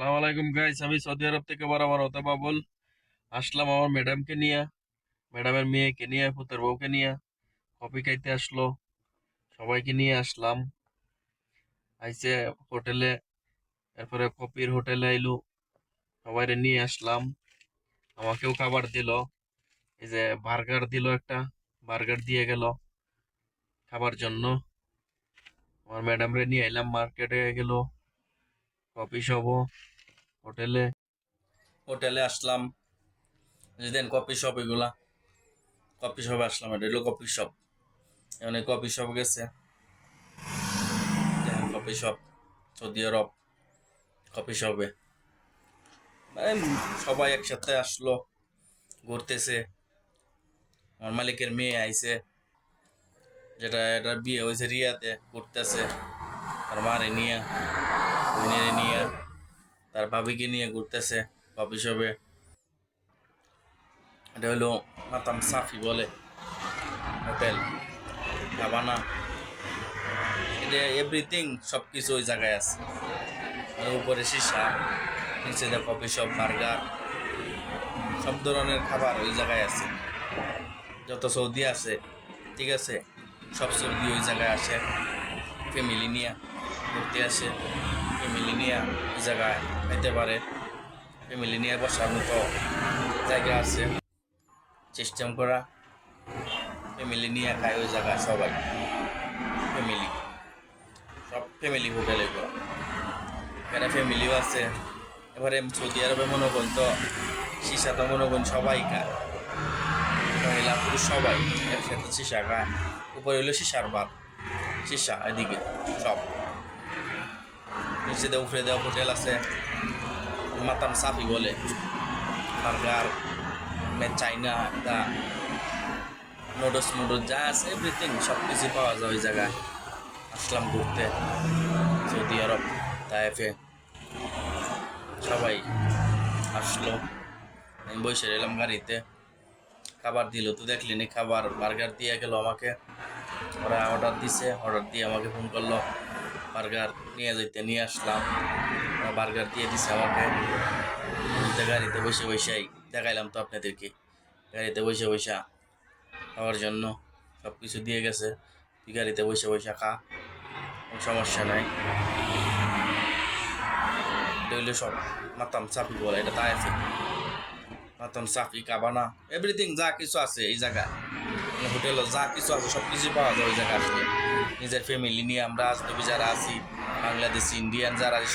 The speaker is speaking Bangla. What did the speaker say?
সালাম আলাইকুম গাইস আমি সৌদি আরব থেকে বরাবর হতে বাবুল আসলাম আমার ম্যাডামকে নিয়ে। ম্যাডামের মেয়েকে নিয়ে, পুতের বউকে নিয়ে। কফি খাইতে আসলো। সবাইকে নিয়ে আসলাম। আইসে হোটেলে, এরপরে কপির হোটেলে আইলু। সবাইরে নিয়ে আসলাম। আমাকেও খাবার দিল। এই যে বার্গার দিল একটা। বার্গার দিয়ে গেল খাবার জন্য। আমার ম্যাডামরে নিয়ে এলাম মার্কেটে গেল। কপি শপ হোটেলে। হোটেলে আসলাম। যেদিন কফি শপ এগুলা। কপি শপে আসলাম এটা হলো কফি শপ। এখানে কপি শপ গেছে। Coffee shop, Saudi Arabia coffee শপে। মানে সবাই একসাথে আসলো, ঘুরতেছে। আমার মালিকের মেয়ে আইছে, যেটা এটা বিয়ে হয়েছে রিয়াতে, ঘুরতেছে। তার মারে নিয়ে নিয়ে। তার ভাবিকে নিয়ে ঘুরতেছে কফি শপে এটা হলো মাতাম সাফি বলে। Hotel, Havana. এটা এভরিথিং সব কিছু ওই জায়গায় আছে। উপরে সীসা, নিচে কফি শপ, বার্গার, সব ধরনের খাবার ওই জায়গায় আছে। যত সৌদি আছে, ঠিক আছে, সব সৌদি ওই জায়গায় আসে। ফ্যামিলি নিয়ে ঘুরতে আসে। ফ্যামিলি নিয়ে জায়গায় খাইতে পারে। ফ্যামিলি নিয়ে বসার মতো জায়গা আছে সিস্টেম করা। ফ্যামিলি নিয়ে খায় ওই জায়গায় সবাই। ফ্যামিলি সব ফ্যামিলি হোটেলে করা এখানে ফ্যামিলিও আছে। এবারে সৌদি আরবে মনে করুন তো, সীসা তো মনে করুন সবাই খায়। মহিলা, পুরুষ সবাই একসাথে সীসা খায়। উপরে হলো সীসার ভাত সীসা এদিকে, সব। দেওয়া উপরে দেওয়া হোটেল আছে। মাতাম সাফি বলে। বার্গার চাইনা দা নুডলস মুডলস যা আছে এভরিথিং সব কিছু পাওয়া যায় ওই জায়গায়। আসলাম ঘুরতে। সৌদি আরব তাইফে সবাই আসলো। আমি বসে এলাম গাড়িতে। খাবার দিল, তো দেখলিনি খাবার। বার্গার দিয়ে গেল আমাকে। ওরা অর্ডার দিছে অর্ডার দিয়ে আমাকে ফোন করল। বার্গার নিয়ে যেতে নিয়ে আসলাম। বার্গার দিয়ে দিছে আমাকে। গাড়িতে বসে বসেই দেখাইলাম তো আপনাদেরকে। গাড়িতে বসে বসে খাওয়ার জন্য সব কিছু দিয়ে গেছে। তুই গাড়িতে বসে বসে খা, কোনো সমস্যা নাই। হইল সব মাতাম চাপি বলে, এটা তাই আছে। মাতাম চাপি কাবানা এভরিথিং যা কিছু আছে এই জায়গায়। হোটেলে যা কিছু আছে সব কিছুই পাওয়া যায় ওই জায়গায় আসলে। নিজের ফ্যামিলি নিয়ে আমরা আজনবী যারা আছি বাংলাদেশি ইন্ডিয়ান যারা আছে,